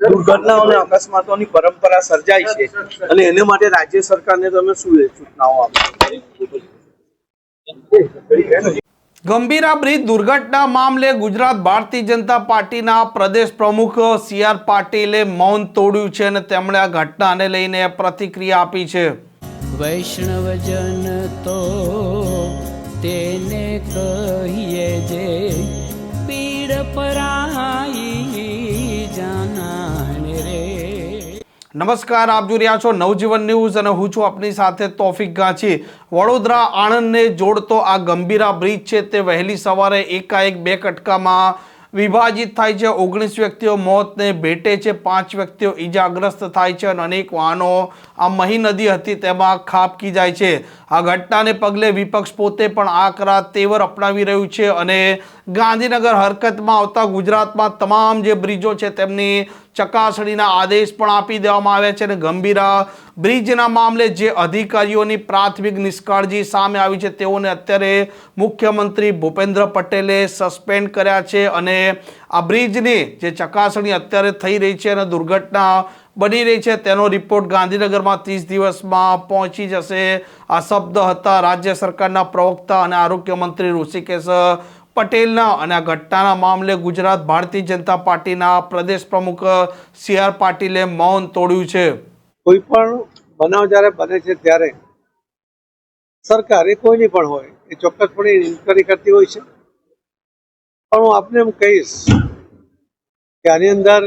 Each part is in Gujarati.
દુર્ઘટનાઓ અને અકસ્માતોની પરંપરા સર્જાય છે. અને એને માટે રાજ્ય સરકારને તમે શું સૂચનાઓ આપો ગંભીરા બ્રિજ દુર્ઘટના મામલે ગુજરાત ભારતીય જનતા પાર્ટીના પ્રદેશ પ્રમુખ સી આર પાટીલે મૌન તોડ્યું છે અને તેમણે આ ઘટનાને લઈને પ્રતિક્રિયા આપી છે. વૈષ્ણવજન તો તેને કહીએ જે નમસ્કાર, આપ જોઈ રહ્યા છો નવજીવન ન્યૂઝ અને હું છું આપની સાથે તોફિક ગાંચી. વડોદરા આણંદને જોડતો આ ગંભીરા બ્રિજ છે તે વહેલી સવારે એકાએક બે કટકામાં વિભાજિત થાય છે. ઓગણીસ વ્યક્તિઓ મોતને ભેટે છે. પાંચ વ્યક્તિઓ ઈજાગ્રસ્ત થાય છે અને અનેક વાહનો આ મહી નદી હતી તેમાં ખાબકી જાય છે. આ ઘટનાને પગલે વિપક્ષ પોતે પણ આકરા તેવર અપનાવી રહ્યું છે અને ગાંધીનગર હરકતમાં આવતા ગુજરાતમાં તમામ જે બ્રિજો છે તેમની ચકાસણીના આદેશ પણ આપી દેવામાં આવ્યા છે અને ગંભીરા બ્રિજના મામલે જે અધિકારીઓની પ્રાથમિક નિષ્કાળજી સામે આવી છે, તેઓને અત્યારે મુખ્યમંત્રી ભૂપેન્દ્ર પટેલે સસ્પેન્ડ કર્યા છે અને આ બ્રિજની જે ચકાસણી અત્યારે થઈ રહી છે અને દુર્ઘટના બની રહી છે, તેનો રિપોર્ટ ગાંધીનગરમાં ત્રીસ દિવસમાં પહોંચી જશે. આ શબ્દ હતા રાજ્ય સરકારના પ્રવક્તા અને આરોગ્ય મંત્રી ઋષિકેશ પટેલના અને આ ઘટનાના મામલે ગુજરાત ભારતીય જનતા પાર્ટીના પ્રદેશ પ્રમુખ સી આર પાટીલે મૌન તોડ્યું છે. કોઈ પણ બનાવ જ્યારે બને છે ત્યારે સરકાર એ કોઈની પણ હોય એ ચોક્કસપણે ઇન્કવાયરી કરતી હોય છે. પણ હું આપને એમ કહીશ કે આની અંદર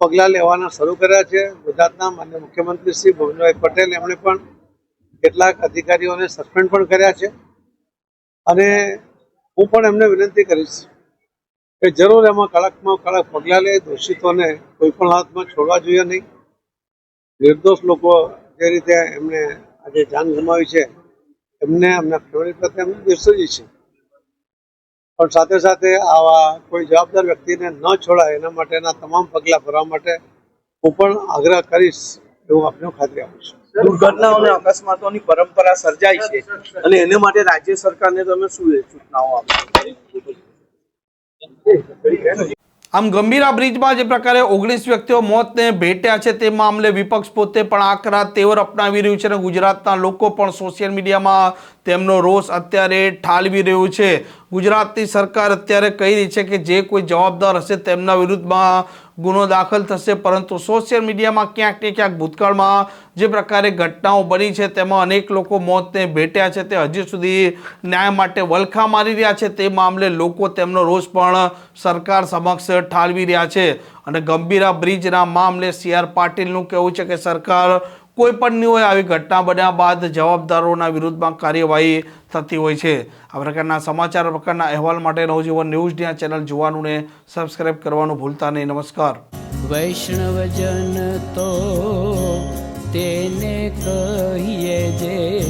પગલાં લેવાના શરૂ કર્યા છે. ગુજરાતના માન્ય મુખ્યમંત્રી શ્રી ભુવનભાઈ પટેલ એમણે પણ કેટલાક અધિકારીઓને સસ્પેન્ડ પણ કર્યા છે. અને હું પણ એમને વિનંતી કરીશ કે જરૂર એમાં કડકમાં કડક પગલાં લે. દોષિતોને કોઈ પણ હાથમાં છોડવા જોઈએ નહીં. નિર્દોષ લોકો જે રીતે એમને આજે જાન ગુમાવી છે એમને એમના ફેમિલી પ્રત્યે એમને દિલસોજી છે. પણ સાથે સાથે આવા કોઈ જવાબદાર વ્યક્તિને ન છોડાય એના માટેના તમામ પગલાં ભરવા માટે હું પણ આગ્રહ કરીશ એવું આપને ખાતરી આપું છું. દુર્ઘટનાઓ અને અકસ્માતોની પરંપરા સર્જાય છે અને એને માટે રાજ્ય સરકારને તમે શું સૂચનાઓ આપો આમ ગંભીરા બ્રિજમાં જે પ્રકારે ઓગણીસ વ્યક્તિઓ મોતને ભેટ્યા છે તે મામલે વિપક્ષ પોતે પણ આકરા તેવર અપનાવી રહ્યું છે અને ગુજરાતના લોકો પણ સોશિયલ મીડિયામાં તેમનો રોષ અત્યારે ઠાલવી રહ્યું છે. ગુજરાતની સરકાર અત્યારે કહી રહી છે કે જે કોઈ જવાબદાર હશે તેમના વિરુદ્ધમાં ગુનો દાખલ થશે, પરંતુ સોશિયલ મીડિયામાં ક્યાંક ને ક્યાંક ભૂતકાળમાં જે પ્રકારે ઘટનાઓ બની છે, તેમાં અનેક લોકો મોતને ભેટ્યા છે, તે હજી સુધી ન્યાય માટે વલખા મારી રહ્યા છે, તે મામલે લોકો તેમનો રોષ પણ સરકાર સમક્ષ ઠાલવી રહ્યા છે. અને ગંભીરા બ્રિજના મામલે સી આર પાટીલનું કહેવું છે કે સરકાર કોઈ પણની હોય આવી ઘટના બન્યા બાદ જવાબદારોના વિરુદ્ધમાં કાર્યવાહી થતી હોય છે. આ પ્રકારના સમાચાર પ્રકારના અહેવાલ માટે નવજીવન ન્યૂઝની આ ચેનલ જોવાનું ને સબસ્ક્રાઇબ કરવાનું ભૂલતા નહીં. નમસ્કાર. વૈષ્ણવજન તો તેને કહીએ જે